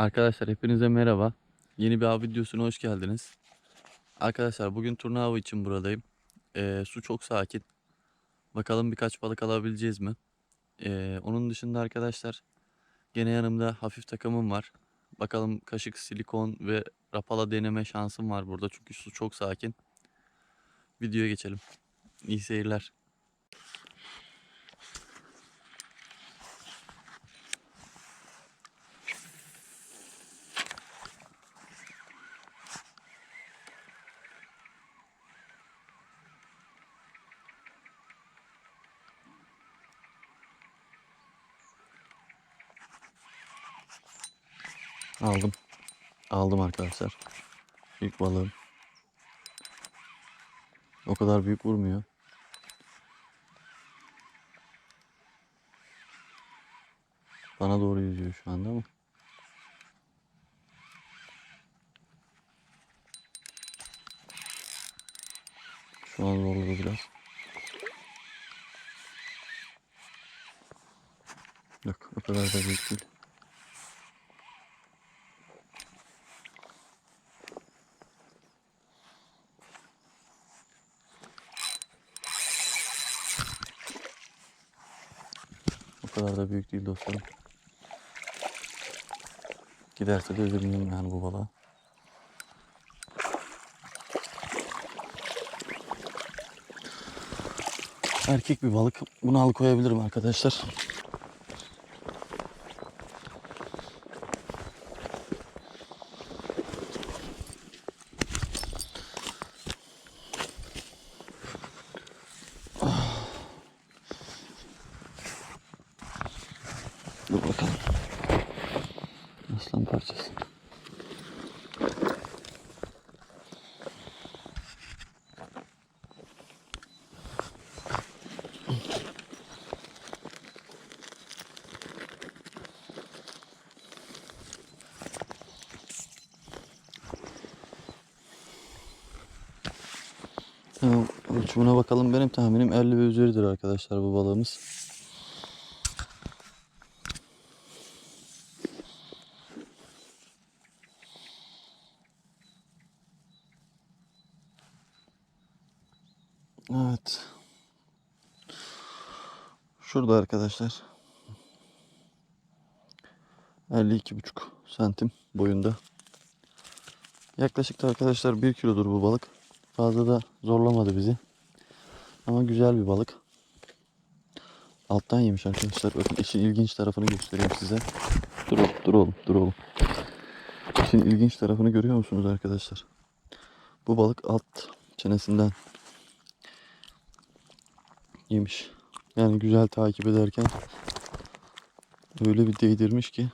Arkadaşlar hepinize merhaba. Yeni bir av videosuna hoş geldiniz. Arkadaşlar bugün turna avı için buradayım. Ee, su çok sakin. Bakalım birkaç balık alabileceğiz mi? Ee, onun dışında arkadaşlar gene yanımda hafif takımım var. Bakalım kaşık, silikon ve rapala deneme şansım var burada. Çünkü su çok sakin. Videoya geçelim. İyi seyirler. Aldım. Aldım arkadaşlar. İlk balığım. O kadar büyük vurmuyor. Bana doğru yüzüyor şu anda ama. Şu an zorladı biraz. Yok o kadar da büyük değil. Kadar da büyük değil dostlarım. Giderse de üzülmeyeyim yani bu balığa. Erkek bir balık. Bunu al koyabilirim arkadaşlar. Dur bakalım. Aslan parçası. Ölçümüne bakalım. Benim tahminim 50 ve üzeridir arkadaşlar bu balığımız. Evet. Şurada arkadaşlar. 52,5 santim boyunda. Yaklaşık da arkadaşlar 1 kilodur bu balık. Fazla da zorlamadı bizi. Ama güzel bir balık. Alttan yemiş arkadaşlar. Bakın işin ilginç tarafını göstereyim size. Dur oğlum, dur oğlum, dur oğlum. İşin ilginç tarafını görüyor musunuz arkadaşlar? Bu balık alt çenesinden yemiş. Yani güzel takip ederken öyle bir değdirmiş ki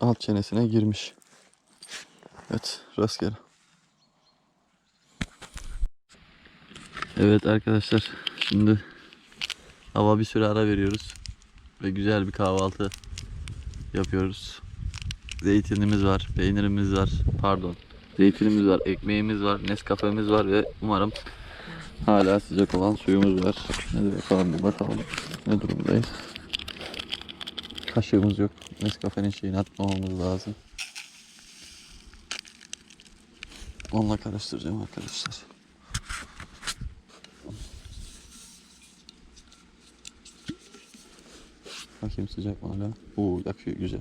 alt çenesine girmiş. Evet rastgele. Evet arkadaşlar şimdi hava bir süre ara veriyoruz ve güzel bir kahvaltı yapıyoruz. Zeytinimiz var, peynirimiz var, pardon. Zeytinimiz var, ekmeğimiz var, Nescafe'miz var ve umarım hala sıcak olan suyumuz var. Hadi bakalım bir bakalım ne durumdayız. Kaşığımız yok. Nescafe'nin şeyini atmamamız lazım. Onunla karıştıracağım arkadaşlar. Bakayım sıcak mı hala? Oo yakıyor güzel.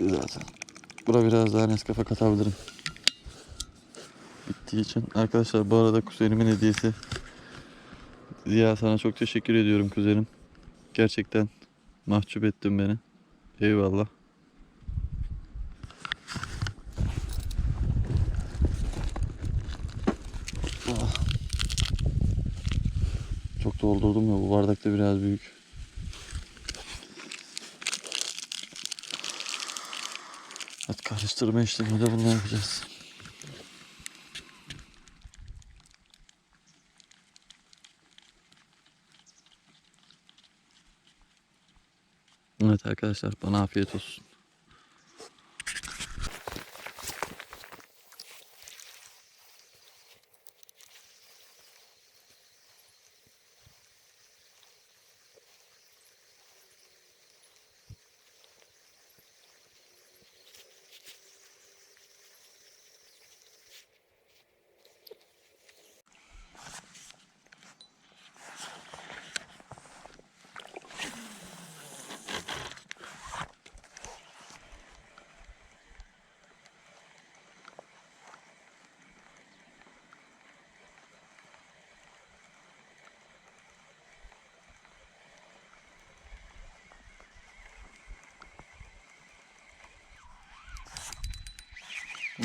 Zaten. Bura biraz daha Nescafe katabilirim. Bittiği için. Arkadaşlar bu arada kuzenimin hediyesi. Ziya sana çok teşekkür ediyorum kuzenim. Gerçekten mahcup ettin beni. Eyvallah. Ah. Çok doldurdum ya bu bardak da biraz büyük. Evet karıştırma işlemi de bunu yapacağız. Evet arkadaşlar bana afiyet olsun.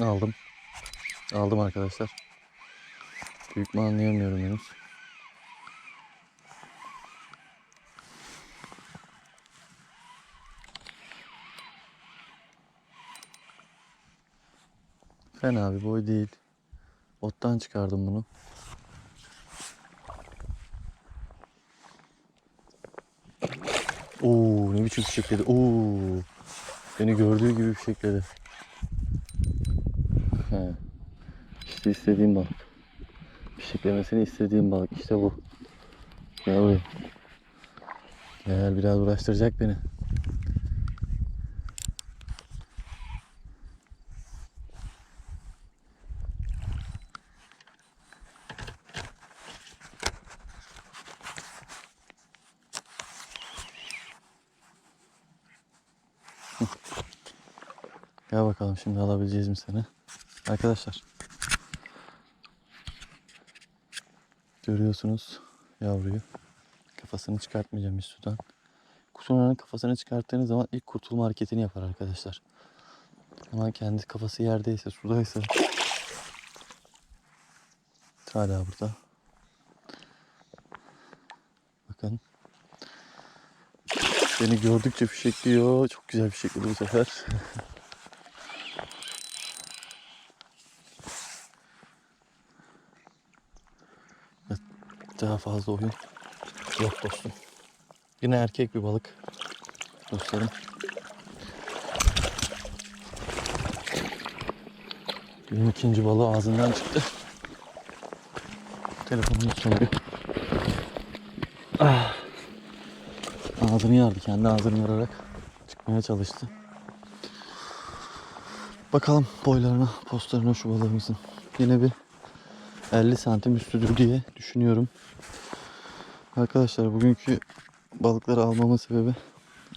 Aldım. Aldım arkadaşlar. Büyük mü anlayamıyorum henüz. Fena bir boy değil. Ottan çıkardım bunu. Oo ne biçim fişekledi. Oo. Beni gördüğü gibi fişekledi. İşte istediğim balık. Fişeklemesini istediğim balık. İşte bu. Gel buraya. Gel biraz uğraştıracak beni. Gel bakalım şimdi alabileceğiz mi seni? Arkadaşlar. Görüyorsunuz yavruyu. Kafasını çıkartmayacağım bir sudan. Kutunanın kafasını çıkarttığınız zaman ilk kurtulma hareketini yapar arkadaşlar. Ama kendi kafası yerdeyse, sudaysa hala burada. Bakın. Beni gördükçe fişekliyor. Çok güzel fişekledi bu sefer. Daha fazla oyun yok dostum. Yine erkek bir balık dostlarım. Benim ikinci balığı ağzından çıktı. Telefonum söndü. Ah. Ağzını yardı. Kendi ağzını yararak çıkmaya çalıştı. Bakalım boylarına, postlarına şu balığımızın. Yine bir 50 santim üstüdür diye düşünüyorum. Arkadaşlar bugünkü balıkları almamın sebebi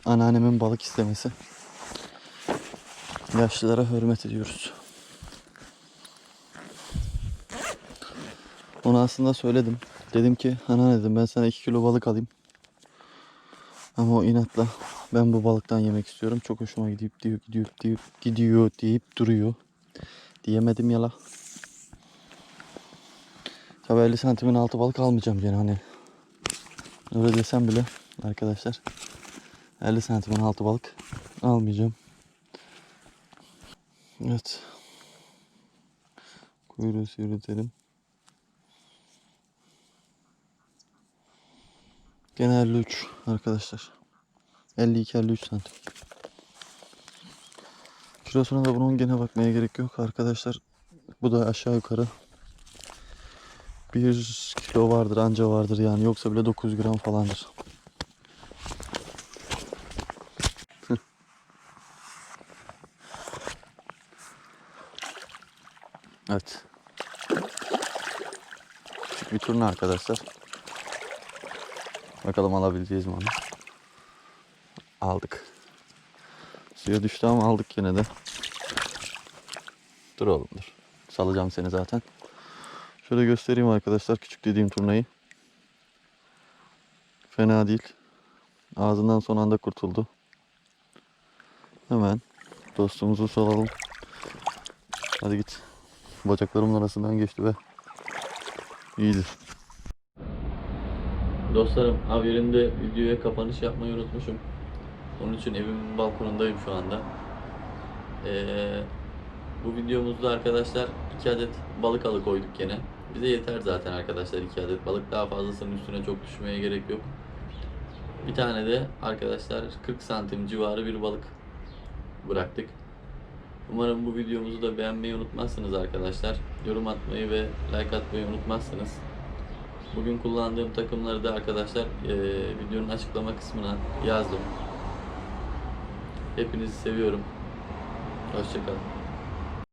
anneannemin balık istemesi. Yaşlılara hürmet ediyoruz. Ona aslında söyledim. Dedim ki anneanne dedim ben sana 2 kilo balık alayım. Ama o inatla ben bu balıktan yemek istiyorum. Çok hoşuma gidip diyor, gidiyor, diyor, gidiyor deyip duruyor. Diyemedim yala. Tabii 50 santimin altı balık almayacağım gene hani. Öyle desem bile arkadaşlar 50 santimin altı balık almayacağım. Evet. Kuyruğu sivriltelim. Gene 53 arkadaşlar. 52-53 santim. Kilosuna da bunun gene bakmaya gerek yok arkadaşlar. Bu da aşağı yukarı 1 kilo vardır anca vardır yani yoksa bile 9 gram falandır. evet. Küçük bir turna arkadaşlar. Bakalım alabileceğiz mi onu. Aldık. Suya düştü ama aldık yine de. Dur oğlum dur. Salacağım seni zaten. Şöyle göstereyim arkadaşlar küçük dediğim turnayı. Fena değil. Ağzından son anda kurtuldu. Hemen dostumuzu salalım. Hadi git. Bacaklarımın arasından geçti be. İyiydi. Dostlarım abi yerinde videoya kapanış yapmayı unutmuşum. Onun için evimin balkonundayım şu anda. Ee, bu videomuzda arkadaşlar 2 adet balık alı koyduk gene. Bize yeter zaten arkadaşlar 2 adet balık. Daha fazlasının üstüne çok düşmeye gerek yok. Bir tane de arkadaşlar 40 santim civarı bir balık bıraktık. Umarım bu videomuzu da beğenmeyi unutmazsınız arkadaşlar. Yorum atmayı ve like atmayı unutmazsınız. Bugün kullandığım takımları da arkadaşlar eee, videonun açıklama kısmına yazdım. Hepinizi seviyorum. Hoşçakalın.